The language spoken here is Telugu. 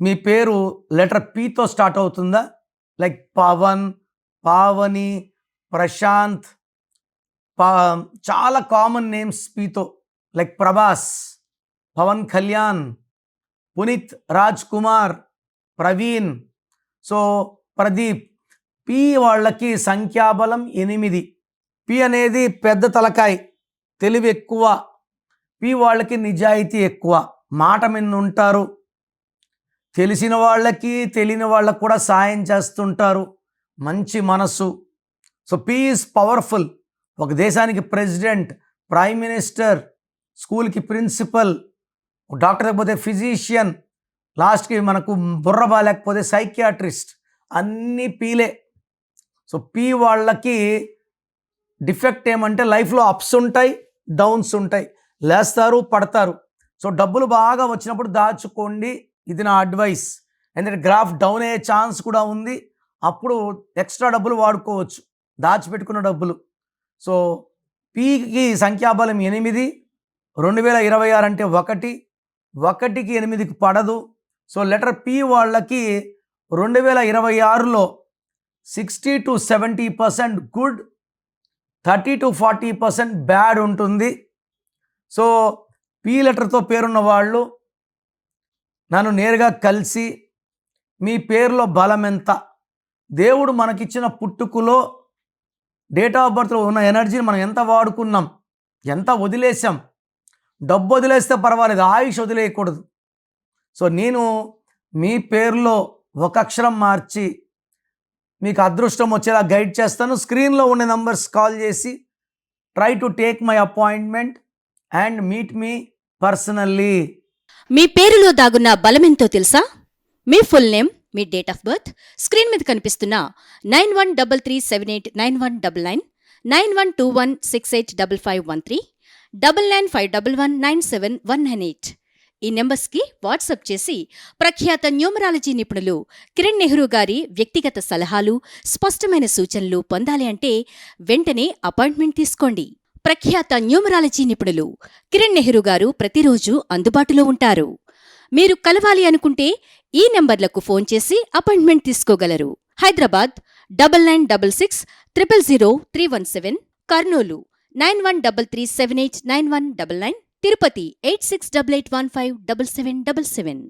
మీ పేరు లెటర్ పీతో స్టార్ట్ అవుతుందా? లైక్ పవన్ పావని ప్రశాంత్ పా చాలా common names పీతో like Prabhas Pavan Kalyan Puneeth Raj Kumar Praveen. So Pradeep P వాళ్ళకి సంఖ్యాబలం ఎనిమిది. పి అనేది పెద్ద తలకాయ్ తెలివి ఎక్కువ పి వాళ్ళకి నిజాయితీ ఎక్కువ. మాట మీద ఉంటారు. తెలిసిన వాళ్ళకి తెలియని వాళ్ళకి కూడా సాయం చేస్తుంటారు. మంచి మనస్సు సో పీఈస్ పవర్ఫుల్ ఒక దేశానికి ప్రెసిడెంట్ ప్రైమ్ మినిస్టర్ స్కూల్కి ప్రిన్సిపల్ డాక్టర్ లేకపోతే ఫిజీషియన్ లాస్ట్కి మనకు బుర్ర బాగాలేకపోతే సైకియాట్రిస్ట్ అన్నీ పీలే సో పీ వాళ్ళకి డిఫెక్ట్ ఏమంటే లైఫ్లో అప్స్ ఉంటాయి డౌన్స్ ఉంటాయి. లేస్తారు పడతారు. సో డబ్బులు బాగా వచ్చినప్పుడు దాచుకోండి. ఇది నా అడ్వైస్. ఎందుకంటే గ్రాఫ్ డౌన్ అయ్యే ఛాన్స్ కూడా ఉంది. అప్పుడు ఎక్స్ట్రా డబ్బులు వాడుకోవచ్చు. దాచిపెట్టుకున్న డబ్బులు. సో పీకి సంఖ్యాబలం ఎనిమిది రెండు వేల ఇరవై ఆరు అంటే ఒకటి ఒకటికి ఎనిమిదికి పడదు. సో లెటర్ పి వాళ్ళకి రెండు వేల ఇరవై ఆరులో sixty to seventy percent good thirty to forty percent bad ఉంటుంది. సో పి లెటర్తో పేరున్న వాళ్ళు నన్ను నేరుగా కలిసి మీ పేరులో బలం ఎంత? దేవుడు మనకిచ్చిన పుట్టుకులో డేట్ ఆఫ్ బర్త్లో ఉన్న ఎనర్జీని మనం ఎంత వాడుకున్నాం? ఎంత వదిలేసాం డబ్బు వదిలేస్తే పర్వాలేదు ఆయుష్ వదిలేయకూడదు. సో నేను మీ పేరులో ఒక అక్షరం మార్చి మీకు అదృష్టం వచ్చేలా గైడ్ చేస్తాను. స్క్రీన్లో ఉండే నంబర్స్ కాల్ చేసి try to take my appointment and meet me personally మీ పేరులో దాగున్న బలమెంతో తెలుసా? మీ ఫుల్ నేమ్ మీ డేట్ ఆఫ్ బర్త్ స్క్రీన్ మీద కనిపిస్తున్న nine one double three seven eight nine one double nine nine one two one six eight double five one three double nine five double one nine seven one nine eight. ఈ నెంబర్స్కి వాట్సాప్ చేసి ప్రఖ్యాత న్యూమరాలజీ నిపుణులు కిరణ్ నెహ్రూ గారి వ్యక్తిగత సలహాలు స్పష్టమైన సూచనలు పొందాలి అంటే వెంటనే అపాయింట్మెంట్ తీసుకోండి. ప్రఖ్యాత న్యూమరాలజీ నిపుణులు కిరణ్ నెహ్రూ గారు ప్రతిరోజు అందుబాటులో ఉంటారు. మీరు కలవాలి అనుకుంటే ఈ నెంబర్లకు ఫోన్ చేసి appointment తీసుకోగలరు. Hyderabad double nine double six triple zero three one seven Kurnool nine one double three seven eight nine one double nine Tirupati eight six double eight one five double seven double seven.